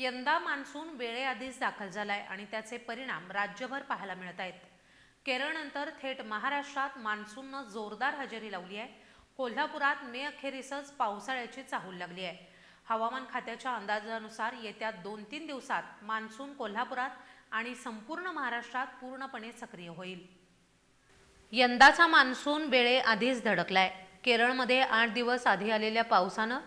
यंदा मान्सून वेळेआधीच दाखल झालाय आणि त्याचे परिणाम राज्यभर पाहायला मिळत आहेत. केरळनंतर थेट महाराष्ट्रात मान्सूननं जोरदार हजेरी लावली आहे. कोल्हापुरात मे अखेरीसच पावसाळ्याची चाहूल लागली आहे. हवामान खात्याच्या अंदाजानुसार येत्या दोन तीन दिवसात मान्सून कोल्हापुरात आणि संपूर्ण महाराष्ट्रात पूर्णपणे सक्रिय होईल. यंदाचा मान्सून वेळेआधीच धडकलाय. केरळमध्ये आठ दिवस आधी आलेल्या पावसानं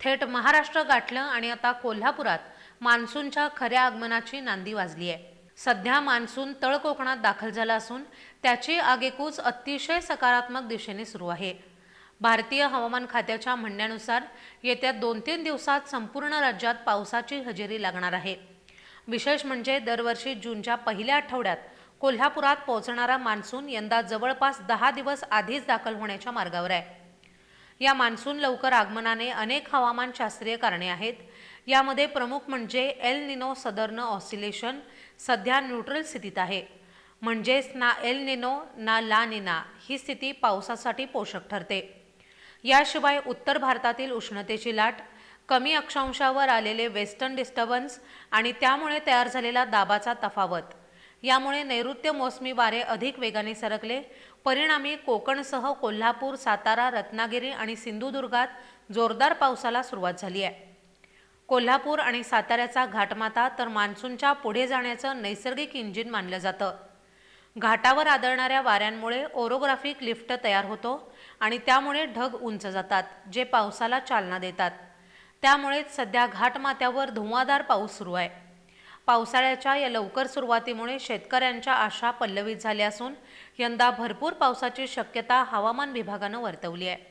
थेट महाराष्ट्र गाठलं आणि आता कोल्हापुरात मान्सूनच्या खऱ्या आगमनाची नांदी वाजली आहे. सध्या मान्सून तळ कोकणात दाखल झाला असून त्याची आगेकूच अतिशय सकारात्मक दिशेने सुरू आहे. भारतीय हवामान खात्याच्या म्हणण्यानुसार येत्या दोन तीन दिवसात संपूर्ण राज्यात पावसाची हजेरी लागणार आहे. विशेष म्हणजे दरवर्षी जूनच्या पहिल्या आठवड्यात कोल्हापुरात पोहोचणारा मान्सून यंदा जवळपास दहा दिवस आधीच दाखल होण्याच्या मार्गावर आहे. या मान्सून लवकर आगमनाने अनेक हवामान शास्त्रीय कारणे आहेत. यामध्ये प्रमुख म्हणजे एल निनो सदर्न ऑसिलेशन सध्या न्यूट्रल स्थितीत आहे. म्हणजेच ना एल निनो ना ला निना ही स्थिती पावसासाठी पोषक ठरते. याशिवाय उत्तर भारतातील उष्णतेची लाट कमी अक्षांशावर आलेले वेस्टर्न डिस्टर्बन्स आणि त्यामुळे तयार झालेला दाबाचा तफावत यामुळे नैऋत्य मोसमी वारे अधिक वेगाने सरकले. परिणामी कोकणसह कोल्हापूर सातारा रत्नागिरी आणि सिंधुदुर्गात जोरदार पावसाला सुरुवात झाली आहे. कोल्हापूर आणि साताऱ्याचा घाटमाता तर मान्सूनच्या पुढे जाण्याचं नैसर्गिक इंजिन मानलं जातं. घाटावर आदळणाऱ्या वाऱ्यांमुळे ओरोग्राफिक लिफ्ट तयार होतो आणि त्यामुळे ढग उंच जातात जे पावसाला चालना देतात. त्यामुळेच सध्या घाटमाथ्यावर धुवाधार पाऊस सुरू आहे. पावसाळ्याच्या या लवकर सुरुवातीमुळे शेतकऱ्यांच्या आशा पल्लवित झाल्या असून यंदा भरपूर पावसाची शक्यता हवामान विभागानं वर्तवली आहे.